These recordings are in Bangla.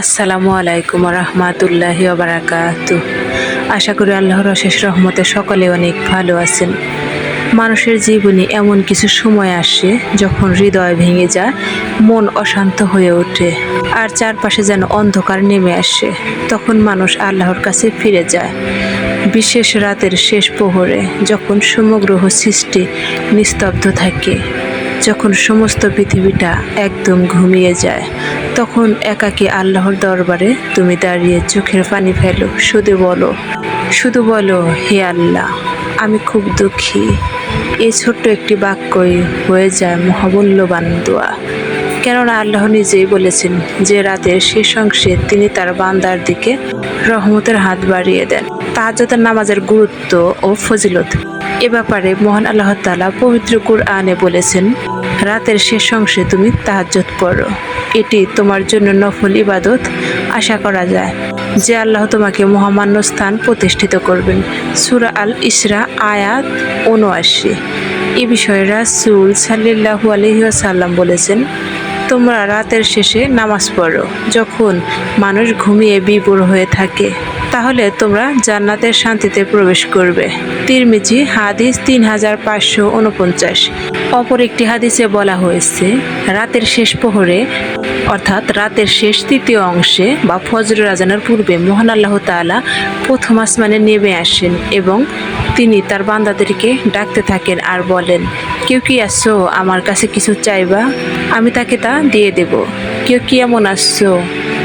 আসসালামু আলাইকুম রহমাতুল্লাহ বারাকাত আশা করি আল্লাহর অশেষ রহমতে সকলে অনেক ভালো আছেন। মানুষের জীবনে এমন কিছু সময় আসে যখন হৃদয় ভেঙে যায়, মন অশান্ত হয়ে ওঠে, আর চারপাশে যেন অন্ধকার নেমে আসে। তখন মানুষ আল্লাহর কাছে ফিরে যায়। বিশেষ রাতের শেষ প্রহরে যখন সমগ্র সৃষ্টি নিস্তব্ধ থাকে, যখন সমস্ত পৃথিবীটা একদম ঘুমিয়ে যায় তখন একাকী আল্লাহর দরবারে তুমি দাঁড়িয়ে চোখের পানি ফেলো, শুধু বলো শুধু বলো, হে আল্লাহ, আমি খুব দুঃখী। এই ছোট্ট একটি বাক্যই হয়ে যায় মহামূল্যবান দোয়া। কেননা আল্লাহ নিজেই বলেছেন যে রাতের শেষ অংশে তিনি তার বান্দার দিকে রহমতের হাত বাড়িয়ে দেন। তাহাজতের নামাজের গুরুত্ব ও ফজিলত এ ব্যাপারে মহান আল্লাহ তালা পবিত্র কুরআনে বলেছেন, রাতের শেষ অংশে তুমি তাহাজ্জত পড়ো। এটি তোমার জন্য নফল ইবাদত, আশা করা যায়, যে আল্লাহ তোমাকে মহামান্য স্থান প্রতিষ্ঠিত করবেন। সুরা আল ইসরা আয়াত উনআশি এ বিষয়ে রাসুল সাল্লাহু আলহিহাসাল্লাম বলেছেন, তোমরা রাতের শেষে নামাজ পড়ো, যখন মানুষ ঘুমিয়ে বিপুর হয়ে থাকে। তাহলে তোমরা জান্নাতের শান্তিতে প্রবেশ করবে। তিরমিজি, হাদিস তিন হাজার পাঁচশো উনপঞ্চাশ। অপর একটি হাদিসে বলা হয়েছে, রাতের শেষ প্রহরে, অর্থাৎ রাতের শেষ তৃতীয় অংশে বা ফজর রাজানোর পূর্বে মহান আল্লাহ তাআলা প্রথম আসমানে নেমে আসেন এবং তিনি তার বান্দাদেরকে ডাকতে থাকেন আর বলেন, কেউ কি আসছো আমার কাছে কিছু চাইবা? আমি তাকে তা দিয়ে দেব। কেউ কি এমন আসছো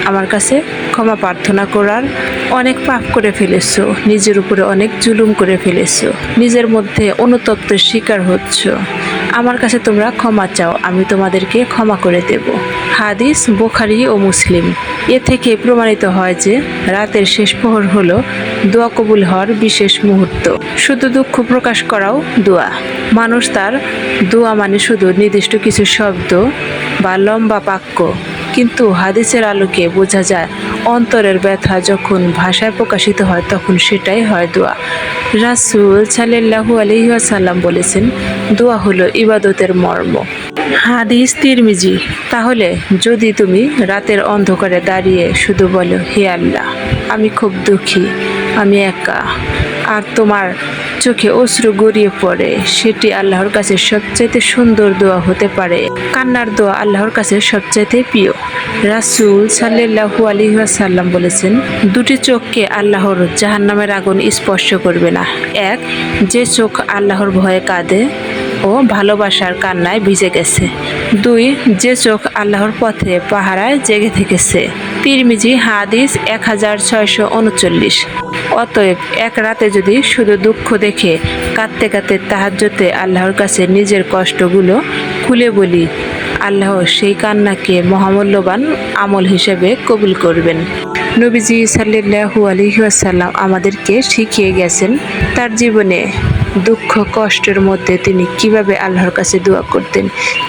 আমার কাছে ক্ষমা প্রার্থনা করার অনেক পাপ করে ফেলেছো, নিজের উপরে অনেক জুলুম করে ফেলেছো, নিজের মধ্যে অনুতপ্তের শিকার হচ্ছ। আমার কাছে তোমরা ক্ষমা চাও, আমি তোমাদেরকে ক্ষমা করে দেব। হাদিস বোখারি ও মুসলিম। এ থেকে প্রমাণিত হয় যে রাতের শেষ প্রহর হল দোয়া কবুল হওয়ার বিশেষ মুহূর্ত। শুধু দুঃখ প্রকাশ করাও দোয়া। মানুষ তার দোয়া মানে শুধু নির্দিষ্ট কিছু শব্দ বা লম্বা বাক্য, কিন্তু হাদিসের আলোকে বোঝা যায় অন্তরের ব্যথা যখন ভাষায় প্রকাশিত হয়, তখন সেটাই হয় দোয়া। রাসুল সাল্লাহু আলহিহাসাল্লাম বলেছেন, দোয়া হলো ইবাদতের মর্ম। হাদিস তিরমিজি, তাহলে যদি তুমি রাতের অন্ধকারে দাঁড়িয়ে শুধু বলো, হে আল্লাহ, আমি খুব দুঃখী, আমি একা, আর তোমার চোখে অশ্রু গড়িয়ে পড়ে। সেটি আল্লাহর কাছে সবচাইতে সুন্দর দোয়া হতে পারে। কান্নার দোয়া আল্লাহর কাছে সবচাইতে প্রিয়। রাসুল সাল্লাহু আলিহাসাল্লাম বলেছেন, দুটি চোখকে আল্লাহর জাহান্নামের আগুন স্পর্শ করবে না। এক, যে চোখ আল্লাহর ভয়ে কাঁদে ও ভালোবাসার কান্নায় ভিজে গেছে। দুই, যে চোখ আল্লাহর পথে পাহারায় জেগে থেকেছে। তিরমিজি হাদিস এক হাজার ছয়শো উনচল্লিশ। অতএব এক রাতে যদি শুধু দুঃখ দেখে, কাঁদতে কাঁদতে তাহাজ্যতে আল্লাহর কাছে নিজের কষ্টগুলো খুলে বলি, আল্লাহ সেই কান্নাকে মহামূল্যবান আমল হিসেবে কবুল করবেন। নবীজি সাল্লাহু আলহিহাসাল্লাম আমাদেরকে শিখিয়ে গেছেন তার জীবনে দুঃখ, কষ্টের মধ্যে তিনি কীভাবে আল্লাহর কাছে দোয়া করতেন,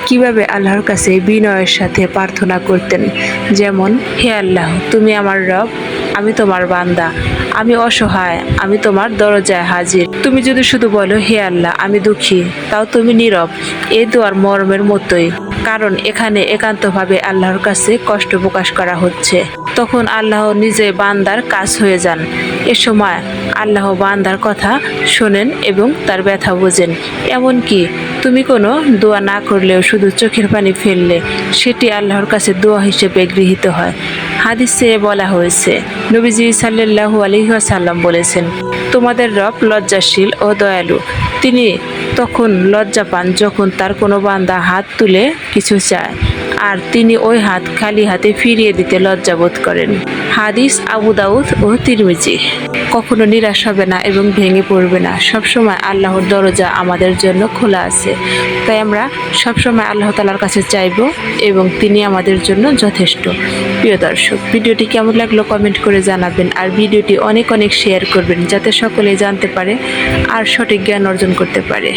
কীভাবে আল্লাহর কাছে বিনয়ের সাথে প্রার্থনা করতেন। যেমন, হে আল্লাহ, তুমি আমার রব আমি তোমার বান্দা, আমি অসহায়, আমি তোমার দরজায় হাজির। তুমি যদি শুধু বলো, হে আল্লাহ, আমি দুঃখী, তাও তুমি নীরব। এই দোয়ার মর্মের মতোই, কারণ এখানে একান্তভাবে আল্লাহর কাছে কষ্ট প্রকাশ করা হচ্ছে। তখন আল্লাহ নিজে বান্দার কাজ হয়ে যান। এ সময় আল্লাহ বান্দার কথা শোনেন এবং তার ব্যথা বোঝেন। এমনকি তুমি কোনো দোয়া না করলেও শুধু চোখের পানি ফেললে, সেটি আল্লাহর কাছে দোয়া হিসেবে গৃহীত হয়। হাদিসে বলা হয়েছে, নবীজি সাল্লাহু আলহিহাসাল্লাম বলেছেন, তোমাদের রব লজ্জাশীল ও দয়ালু। তিনি তখন লজ্জা পান যখন তার কোনো বান্দা হাত তুলে কিছু চায়। আর তিনি ওই হাত খালি হাতে ফিরিয়ে দিতে লজ্জাবোধ করেন। হাদিস আবু দাউদ ও তিরমিজি। কখনো নিরাশ হবে না এবং ভেঙে পড়বে না। সবসময় আল্লাহর দরজা আমাদের জন্য খোলা আছে। তাই আমরা সবসময় আল্লাহ তালার কাছে চাইব এবং তিনি আমাদের জন্য যথেষ্ট। প্রিয় দর্শক, ভিডিওটি কেমন লাগল কমেন্ট করে জানাবেন আর ভিডিওটি অনেক অনেক শেয়ার করবেন যাতে সকলে জানতে পারে আর সঠিক জ্ঞান অর্জন করতে পারে।